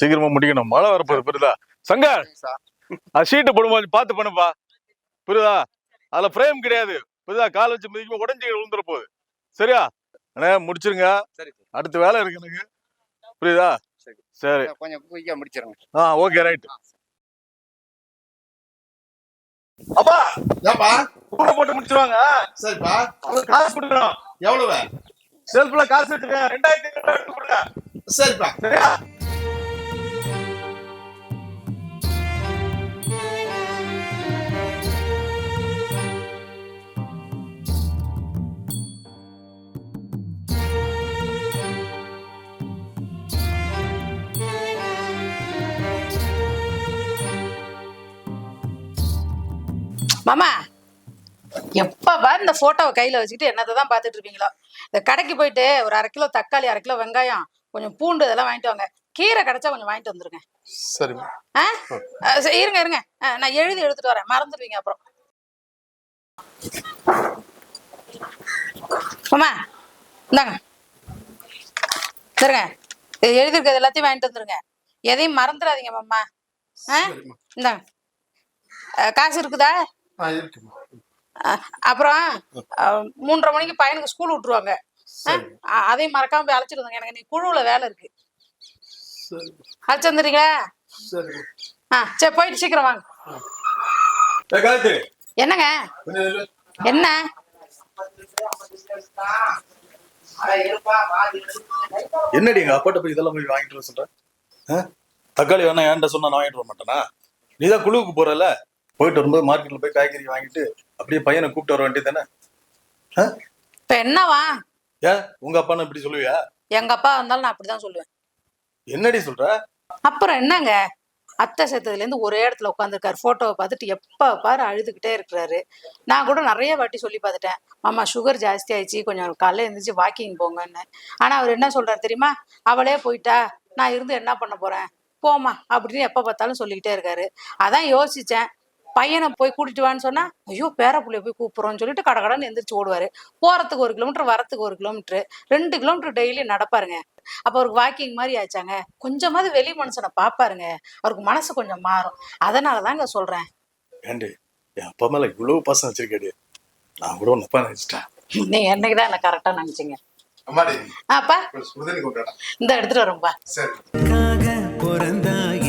சீக்கிரமா முடிக்கணும். மழை வரப்போகுது புரியுதா? சங்கர்! அது ஷீட்டு போடும்போது பார்த்து பண்ணுப்பா. புரியுதா? அதுல ஃப்ரேம் கிடையாது. புரியுதா? கால் வச்சு மிதிக்கும் உடஞ்சி விழுந்துற போகுது. சரியா? அண்ணே முடிச்சிருங்க. சரி அடுத்த வேலை இருக்கு எனக்கு. புரியுதா? சரி. சரி. கொஞ்சம் குயிக்கா முடிச்சிருங்க. ஆ ஓகே ரைட் அப்பா! ஏப்பா? கூட போட்டு முடிச்சிருவாங்க. சரிப்பா. அவங்களுக்கு காசு கொடுக்கணும். எவ்வளவு? செல்ஃப்ல காசு வச்சிருக்கேன். ரெண்டாயிரத்தி கொடுங்க. சரிப்பா. சரியா? மாமா எப்ப பாரு இந்த போட்டோவை கையில வச்சுக்கிட்டு என்னத்தை தான் பார்த்துட்டு இருப்பீங்களோ. இந்த கடைக்கு போயிட்டு ஒரு அரை கிலோ தக்காளி அரை கிலோ வெங்காயம் கொஞ்சம் பூண்டு இதெல்லாம் வாங்கிட்டு வாங்க. கீரை கிடைச்சா கொஞ்சம் வாங்கிட்டு வந்துருங்க. சரிம்மா ஆ? சரி, இருங்க இருங்க. நான் எழுதி எடுத்துட்டு வரேன். மறந்துடுவீங்க அப்புறம். மாமா இந்தாங்க. சரிங்க எழுதிருக்கிறது எல்லாத்தையும் வாங்கிட்டு வந்துருங்க. எதையும் மறந்துடாதீங்க மாமா. ஆ? இந்தாங்க. காசு இருக்குதா? அப்புறம் மூன்றரை மணிக்கு பையனுக்கு ஸ்கூல் விட்டுருவாங்க. அதையும் மறக்காம போய் அழைச்சிட்டு வந்துங்க எனக்கு நீ குழுவுல வேலை இருக்கு. சரி. அழைச்சு வந்துடுறீங்களா ஆ சரி போயிட்டு சீக்கிரம் வாங்க. என்னங்க. என்ன? என்னடி எங்க அப்பாட்ட போய் இதெல்லாம் போய் வாங்கிட்டு வர சொல்ற? ஆ? தக்காளி வேணா ஏன்ட்ட சொன்னா நான் வாங்கிட்டு வர மாட்டேனா? நீ தான் குழுவுக்கு போறல போயிட்டு வரும்போது மார்க்கெட்ல போய் காய்கறி வாங்கிட்டு அப்படியே பையனை கூப்பிட்டு வர வேண்டியது தானே? இப்ப என்னவா? ஏன் உங்க அப்பான்னு இப்படி சொல்லுவியா? எங்க அப்பா வந்தாலும் நான் அப்படிதான் சொல்லுவேன். என்னடி சொல்ற? அப்புறம் என்னங்க? அத்தை சேர்த்ததுல இருந்து ஒரே இடத்துல உட்காந்துருக்காரு போட்டோவை பார்த்துட்டு எப்ப பாரு அழுதுகிட்டே இருக்கிறாரு. நான் கூட நிறைய வாட்டி சொல்லி பார்த்துட்டேன். மாமா சுகர் ஜாஸ்தி ஆயிடுச்சு. கொஞ்சம் காலைல எழுந்திரிச்சு வாக்கிங் போங்கன்னு. ஆனா அவர் என்ன சொல்றாரு தெரியுமா? அவளே போயிட்டா. நான் இருந்து என்ன பண்ண போறேன்? போமா அப்படின்னு எப்ப பார்த்தாலும் சொல்லிக்கிட்டே இருக்காரு. அதான் யோசிச்சேன். பையனை போய் கூட்டிட்டு வான்னு சொன்னா ஐயோ பேர புள்ளைய போய் கூப்பிடுறோம்னு சொல்லிட்டு கடகடன்னு எந்திரிச்சு ஓடுவாரு. போறதுக்கு ஒரு கிலோமீட்டர் வரத்துக்கு ஒரு கிலோமீட்டர் ரெண்டு கிலோமீட்டர் டெய்லி நடப்பாருங்க. அப்ப அவருக்கு வாக்கிங் மாதிரி ஆச்சாங்க. கொஞ்சமாவது வெளி மனுஷனை பாப்பாருங்க. அவருக்கு மனசு கொஞ்சம் மாறும். அதனாலதாங்க சொல்றேன். ஏண்டி என் அப்பா மேல இவ்வளவு பாசம் வச்சிருக்கேடி. நான் கூட உன் அப்பா நினைச்சிட்டேன். நீங்க என்னைக்குதான் என்ன கரெக்டா நினைச்சீங்க? அம்மாடி அப்பா. இந்த எடுத்துட்டு காக பிறந்தாய்.